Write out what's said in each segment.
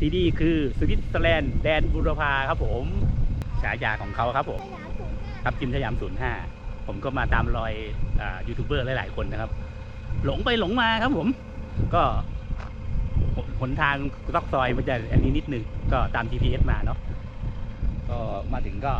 ที่นี่คือสวิตเซอร์แลนด์แดนบุรพาครับผมฉายาของเขาครับผมครับจิมสยาม05ผมก็มาตามรอยอยูทูบเบอร์หลาย ๆ คนนะครับ หลงไปหลงมาครับผม ก็หนทางตอกซอยมันจะอันนี้นิดนึง ก็ตาม GPS มาเนาะก็มาถึงก็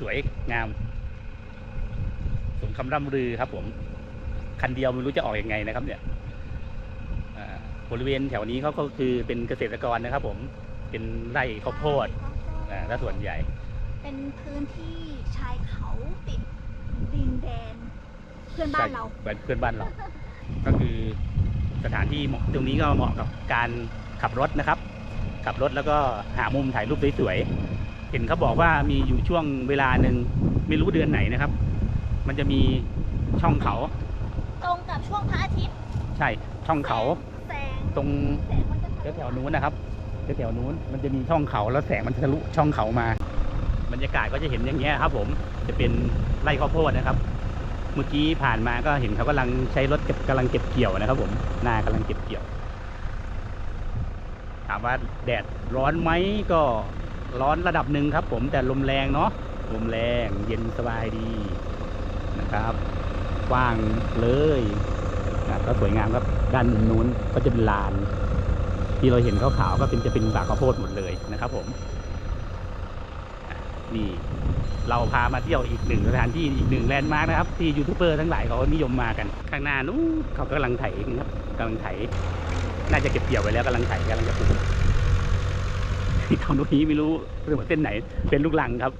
สวยงามสมคำร่ำลือครับผม คันเดียวไม่รู้จะออกอยังไงนะครับเนี่ย บริเวณแถวนี้เขาก็คือเป็นเกษตรกรนะครับ ผมเป็นไร่ข้าวโพดอ่าและส่วนใหญ่ เป็นพื้นที่ชายเขาติดดินแดน เพื่อนบ้านเรา ใช่เพื่อนบ้านเรา ก็คือสถานที่เหมาะตรงนี้ก็เหมาะกับการขับรถนะครับ ขับรถแล้วก็หามุมถ่ายรูปสวยๆ เห็นเขาบอกว่ามีอยู่ช่วงเวลาหนึ่งไม่รู้เดือนไหนนะครับ มันจะมีช่องเขาตรงกับช่วงพระอาทิตย์ใช่ช่องเขาแสง ตรงแสงมันจะทะลุแถวๆนู้นนะครับแถวๆนู้นมันจะมีช่องเขาแล้วแสงมันทะลุช่องเขามา บรรยากาศก็จะเห็นอย่างเงี้ยครับ ผมจะเป็นไร่ข้าวโพดนะครับ เมื่อกี้ผ่านมาก็เห็นเขากำลังใช้รถเก็บกำลังเก็บเกี่ยวนะครับ ผมนากำลังเก็บเกี่ยว ถามว่าแดดร้อนไหมก็ร้อนระดับหนึ่งครับ ผมแต่ลมแรงเนาะลมแรงเย็นสบายดีนะครับกว้างเลย นะก็สวยงามครับด้านมุมนู้นก็จะเป็นลาน ที่เราเห็นขาวๆก็เป็นจะเป็นบาข้าวโพดหมดเลยนะครับ ผมนี่เราพามาเที่ยวอีกหนึ่งสถานที่อีกหนึ่งแลนด์มาร์กนะครับ ที่ยูทูบเบอร์ทั้งหลายเขานิยมมากัน ข้างหน้านู้นเขากำลังไถครับกำลังไถ น่าจะเก็บเกี่ยวไปแล้วกำลังไถกำลังจะปลูกทางตรงนี้ไม่รู้เรื่องเส้นไหน เป็นลูกลังครับ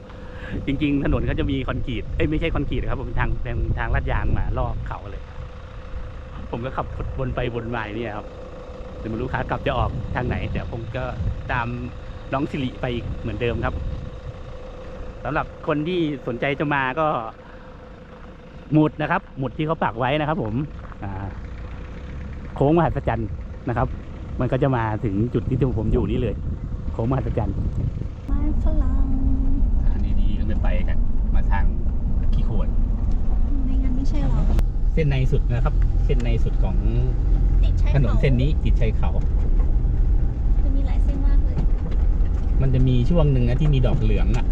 จริง ๆ ถนนเขาจะมีคอนกรีตเอ้ยไม่ใช่คอนกรีตครับผมทางเป็นทางลาดยางมารอบเขาเลย ผมก็ขับวนไปวนมาอย่างเนี่ยครับแต่ไม่รู้ขากลับจะออกทางไหนแต่ผมก็ตามน้องสิริไปอีกเหมือนเดิมครับสำหรับคนที่สนใจจะมาก็ หมุดนะครับ หมุดที่เขาปักไว้นะครับ ผมโค้งมหัศจรรย์นะครับ มันก็จะมาถึงจุดที่ผมอยู่นี่เลย โค้งมหัศจรรย์ไม้ฝรั่ง อันนี้ดีเราไม่ไปกัน มาทางขี้โคลน ไม่งั้นไม่ใช่เรา เส้นในสุดนะครับ เส้นในสุดของติดใช้ถนนเส้นนี้ติดชายเขาจะมีหลายเส้นมากเลย มันจะมีช่วงหนึ่งนะที่มีดอกเหลืองอะ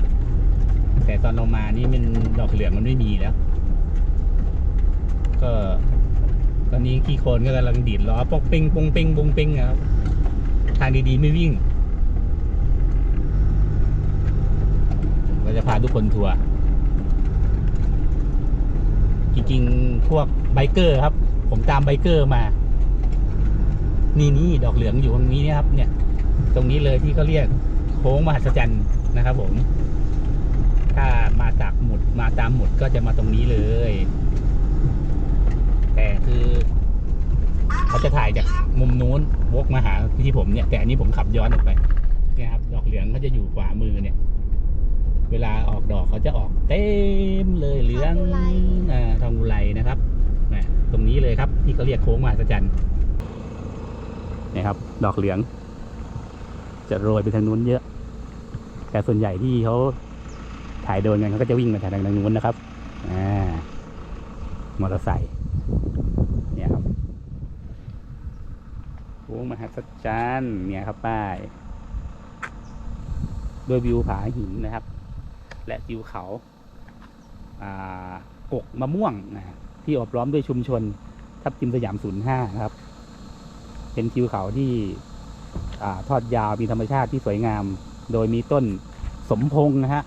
แต่ตอนเรามานี่มันดอกเหลืองมันไม่มีแล้ว ก็ ตอนนี้ขี้โคลนก็กำลังดีดล้อปอกเป้งปงเป้งปงเป้งอะครับทางดีๆไม่วิ่ง เราจะพาทุกคนทัวร์ จริงๆ พวกไบเกอร์ครับ ผมตามไบเกอร์มา นี่นี่ดอกเหลืองอยู่ตรงนี้นะครับ เนี่ย ตรงนี้เลยที่เขาเรียกโค้งมหัศจรรย์นะครับ ผม ถ้ามาจากหมุดมาตามหมุดก็จะมาตรงนี้เลย แต่คือเขาจะถ่ายจากมุมนู้นวกมาหาที่ผมเนี่ย แต่อันนี้ผมขับย้อนออกไปเนี่ยครับ ดอกเหลืองเขาจะอยู่ขวามือเนี่ย เวลาออกดอกเขาจะออกเต็มเลยเหลืองอ่าทองอุไรนะครับนะตรงนี้เลยครับ ที่เขาเรียกโค้งมหัศจรรย์เนี่ยครับ ดอกเหลือง จะโรยไปทางนู้นเยอะ แต่ส่วนใหญ่ที่เขาถ่ายโดรนกันเขาก็จะวิ่งมาทางทางนู้นนะครับอ่ามอเตอร์ไซค์เนี่ยครับโค้งมหัศจรรย์เนี่ยครับป้ายโดยวิวผาหินนะครับ และทิวเขาากกมะม่วงนะที่อบล้อมด้วยชุมชน ทับทิมสยาม 05 นะครับ เป็นทิวเขาที่อทอดยาวมีธรรมชาติที่สวยงาม โดยมีต้นสมพงนะฮะ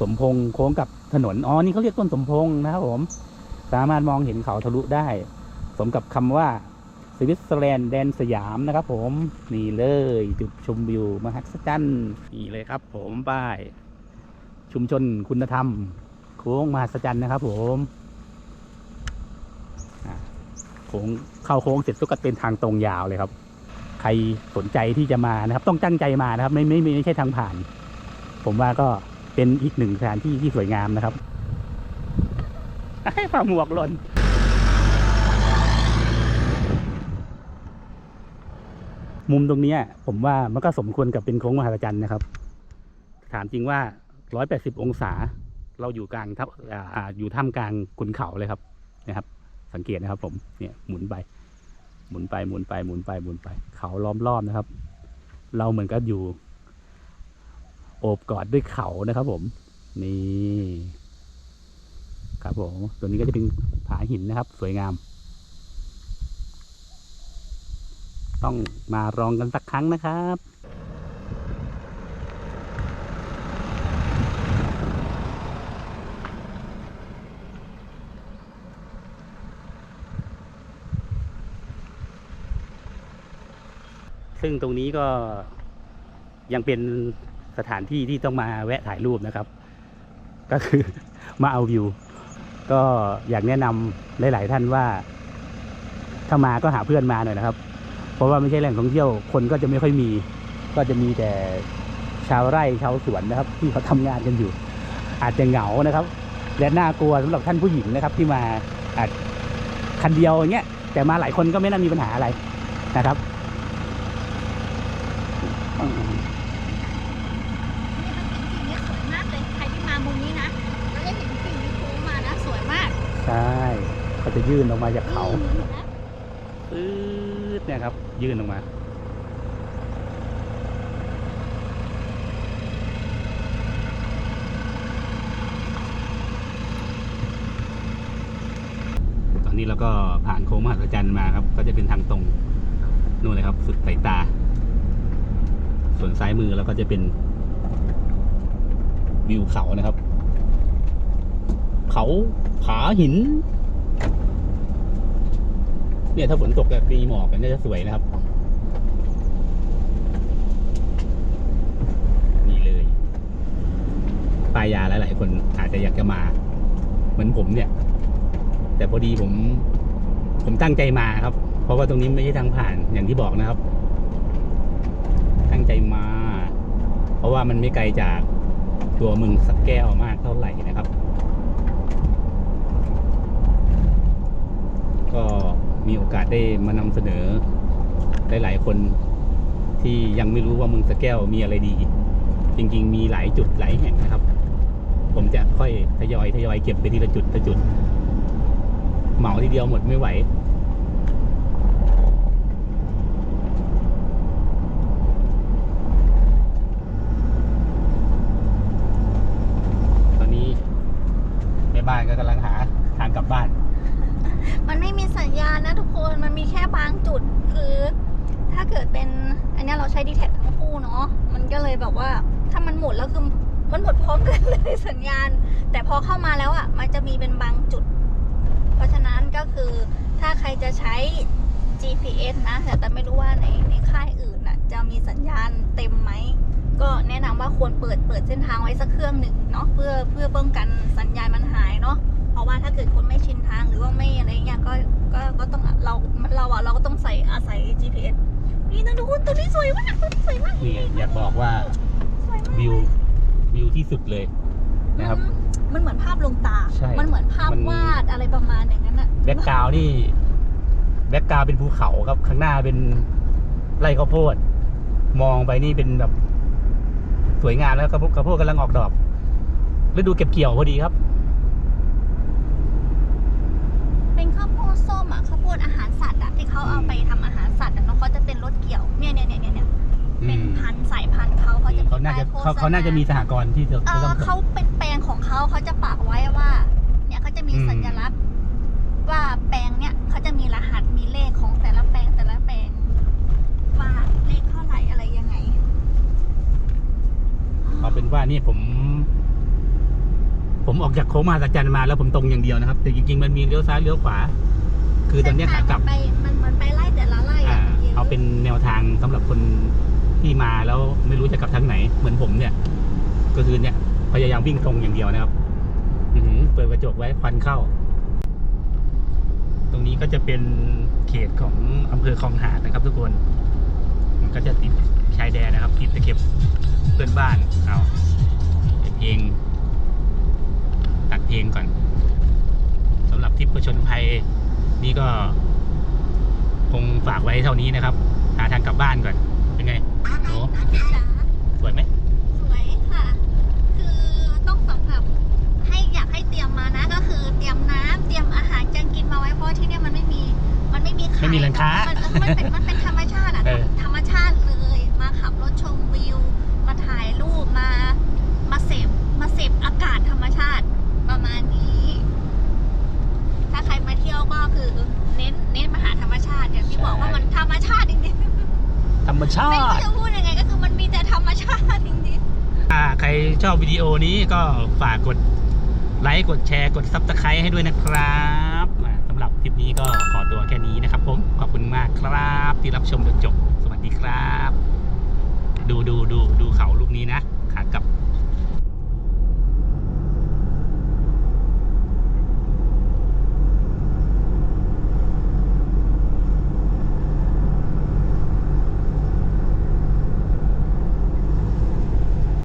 สมพงโค้งกับถนน อ๋อ นี่เขาเรียกต้นสมพงนะครับผม สามารถมองเห็นเขาทะลุได้ สมกับคำว่าสวิตเซอร์แลนด์แดนสยามนะครับผม นี่เลยจุดชมวิวมหัศจรรย์นี่เลยครับผมป้าย ชุมชนคุณธรรม โค้งมหัศจรรย์นะครับ ผมโค้งเข้าโค้งเสร็จก็เป็นทางตรงยาวเลยครับ ใครสนใจที่จะมานะครับ ต้องตั้งใจมานะครับ ไม่ไม่ไม่ใช่ทางผ่าน ผมว่าก็เป็นอีกหนึ่งสถานที่ที่สวยงามนะครับให้ฝ่าหมวกหล่นมุมตรงนี้ผมว่ามันก็สมควรกับเป็นโค้งมหาจันทร์นะครับ ถามจริงว่า 180องศา เราอยู่กลางทับอ่าอ่าอยู่ท่ามกลางขุนเขาเลยครับนะครับ สังเกตนะครับ ผมเนี่ยหมุนไป หมุนไปหมุนไปหมุนไปหมุนไป เขาล้อมรอบนะครับ เราเหมือนกับอยู่ โอบกอดด้วยเขานะครับ ผม นี่ครับผมตัวนี้ก็จะเป็นผาหินนะครับ สวยงาม ต้องมาลองกันสักครั้งนะครับ ซึ่งตรงนี้ก็ยังเป็นสถานที่ที่ต้องมาแวะถ่ายรูปนะครับ ก็คือมาเอาวิว ก็อยากแนะนำหลาย ๆ ท่านว่า ถ้ามาก็หาเพื่อนมาหน่อยนะครับ เพราะว่าไม่ใช่แหล่งท่องเที่ยวคนก็จะไม่ค่อยมี ก็จะมีแต่ชาวไร่ชาวสวนนะครับ ที่เขาทำงานกันอยู่ อาจจะเหงานะครับและน่ากลัวสำหรับท่านผู้หญิงนะครับ ที่มาอาจคันเดียวอย่างเงี้ยแต่มาหลายคนก็ไม่น่ามีปัญหาอะไรนะครับ นี่มันเป็นสิ่งที่สวยมากเลย ใครที่มามุมนี้นะก็จะเห็นสิ่งที่โค้งมานะ สวยมาก ใช่เขา จะยื่นออกมาจากเขาปื๊ดเนี่ยครับ ยื่นออกมา ตอนนี้เราก็ผ่านโค้งมหัศจรรย์มาครับ ก็จะเป็นทางตรงนู่นเลยครับ สุดสายตา ส่วนซ้ายมือเราก็จะเป็น วิวเขานะครับ เขาผาหิน เนี่ยถ้าฝนตกกับมีหมอกกันก็จะสวยนะครับ นี่เลยปายยาหลายๆคนอาจจะอยากจะมา เหมือนผมเนี่ย แต่พอดีผม ผมตั้งใจมาครับ เพราะว่าตรงนี้ไม่ใช่ทางผ่านอย่างที่บอกนะครับ ตั้งใจมา เพราะว่ามันไม่ไกลจากตัวเมืองสักแก้วมากเท่าไหร่นะครับ ก็ มีโอกาสได้มานำเสนอหลายๆคนที่ยังไม่รู้ว่าเมืองสะแก้วมีอะไรดี จริง ๆ มีหลายจุดหลายแห่งนะครับ ผมจะค่อยทยอยทยอยเก็บไปทีละจุดละจุด เหมาทีเดียวหมดไม่ไหวตอนนี้แม่บ้านก็กำลังหาทางกลับบ้าน มันไม่มีสัญญาณนะทุก คนมันมีแค่บางจุดคือ ถ้าเกิดเป็นอันนี้เราใช้ดีแท็ทั้งคู่เนาะมันก็เลยแบบว่าถ้ามันหมดแล้วคือมันหมดพร้อมกันเลยสัญญาณ แต่พอเข้ามาแล้วอะมันจะมีเป็นบางจุด เพราะฉะนั้นก็คือถ้าใครจะใช้ GPS นะ แต่แต่ไม่รู้ว่าในในค่ายอื่นน่ะจะมีสัญญาณเต็มไหม ก็แนะนำว่าควรเปิดเปิดเส้นทางไว้สักเครื่องหนึ่งเนาะเพื่อเพื่อป้องกัน เนาะเพราะว่าถ้าเกิดคนไม่ชินทางหรือว่าไม่อะไรเงี้ยก็ก็ก็ต้องเราเราอะเราก็ต้องใส่อาศัย GPS นี่นะทุกคนตัวนี้สวยมากตัวนี้สวยมากนี่อยากบอกว่าสวยมากวิววิวที่สุดเลยนะครับอืมมันเหมือนภาพลวงตาใช่มันเหมือนภาพมันวาดอะไรประมาณอย่างนั้นอะแบ็กกราวนี่แบ็กกราวเป็นภูเขาครับข้างหน้าเป็นไร่ข้าวโพด มองไปนี่เป็นแบบ สวยงามแล้วข้าวโพดข้าวโพดกำลังออกดอกฤดูเก็บเกี่ยวพอดีครับ เป็นข้าวโพดส้ม อะข้าวโพดอาหารสัตว์อะที่เขาเอาไปทำอาหารสัตว์อะเนาะเขาจะเป็นรถเกี่ยวเนี่ยเนี่ยเนี่ยเนี่ยเนี่ยเป็นพันธุ์สายพันธุ์เขาเขาจะมีเขาน่าจะป้ยโฆษณเขาเขาน่าจะมีสหกรณ์ที่จะเอจะต้ออง เขาเป็นแปลงของเขาเขาจะปักไว้ว่า เนี่ยเขาจะมีอืม สัญลักษณ์ ว่าแปลงเนี่ยเขาจะมีรหัสมีเลขของแต่ละแปลงแต่ละแปลง ว่าเลขเท่าไหร่อะไรยังไง เอาเป็นว่านี่ผม ผมออกจากโค้งมหัศจรรย์มาแล้วผมตรงอย่างเดียวนะครับ แต่จริงๆมันมีเลี้ยวซ้ายเลี้ยวขวา คือตอนเนี้ยขากลับไปมันมันไปไล่แต่ละไล่อ่าอะยะเอาเป็นแนวทางสำหรับคนที่มาแล้วไม่รู้จะกลับทางไหน เหมือนผมเนี่ย ก็คือเนี่ยพยายามวิ่งตรงอย่างเดียวนะครับ อือหือเปิดกระจกไว้ควันเข้า ตรงนี้ก็จะเป็นเขตของอำเภอคลองหาดนะครับ ทุกคน มันก็จะติดชายแดนนะครับ ติดตะเข็บเพื่อนบ้านเอาเปิดเพลงตัดเพลงก่อนสำหรับทริปประชนภัย นี่ก็ คงฝากไว้เท่านี้นะครับ หาทางกลับบ้านก่อน เป็นไงโหจ๋าสวยไหมสวยค่ะ คือต้องสำหรับให้อยากให้เตรียมมานะ ก็คือเตรียมน้ำเตรียมอาหารการกินมาไว้เพราะที่เนี่ยมันไม่มี มันไม่มีขายไม่มีร้านค้านมันเป็นมันเป็นธรรมชาติอะ เออ ธรรมชาติเลย มาขับรถาติอย่างที่ ใช่ บอกว่ามันธรรมชาติจริงธรรมๆชาไม่รู้ติ จะพูดยังไงก็คือมันมีแต่ธรรมชาติจริงถ้าใครชอบวิดีโอนี้ก็ฝากกดไลค์กดแชร์กดซับสไครต์ให้ด้วยนะครับอ่าสำหรับคลิปนี้ก็ขอตัวแค่นี้นะครับผม ขอบคุณมากครับ ที่รับชมจนจบ สวัสดีครับ ดูดูดูดูเขาลูกนี้นะขากลับ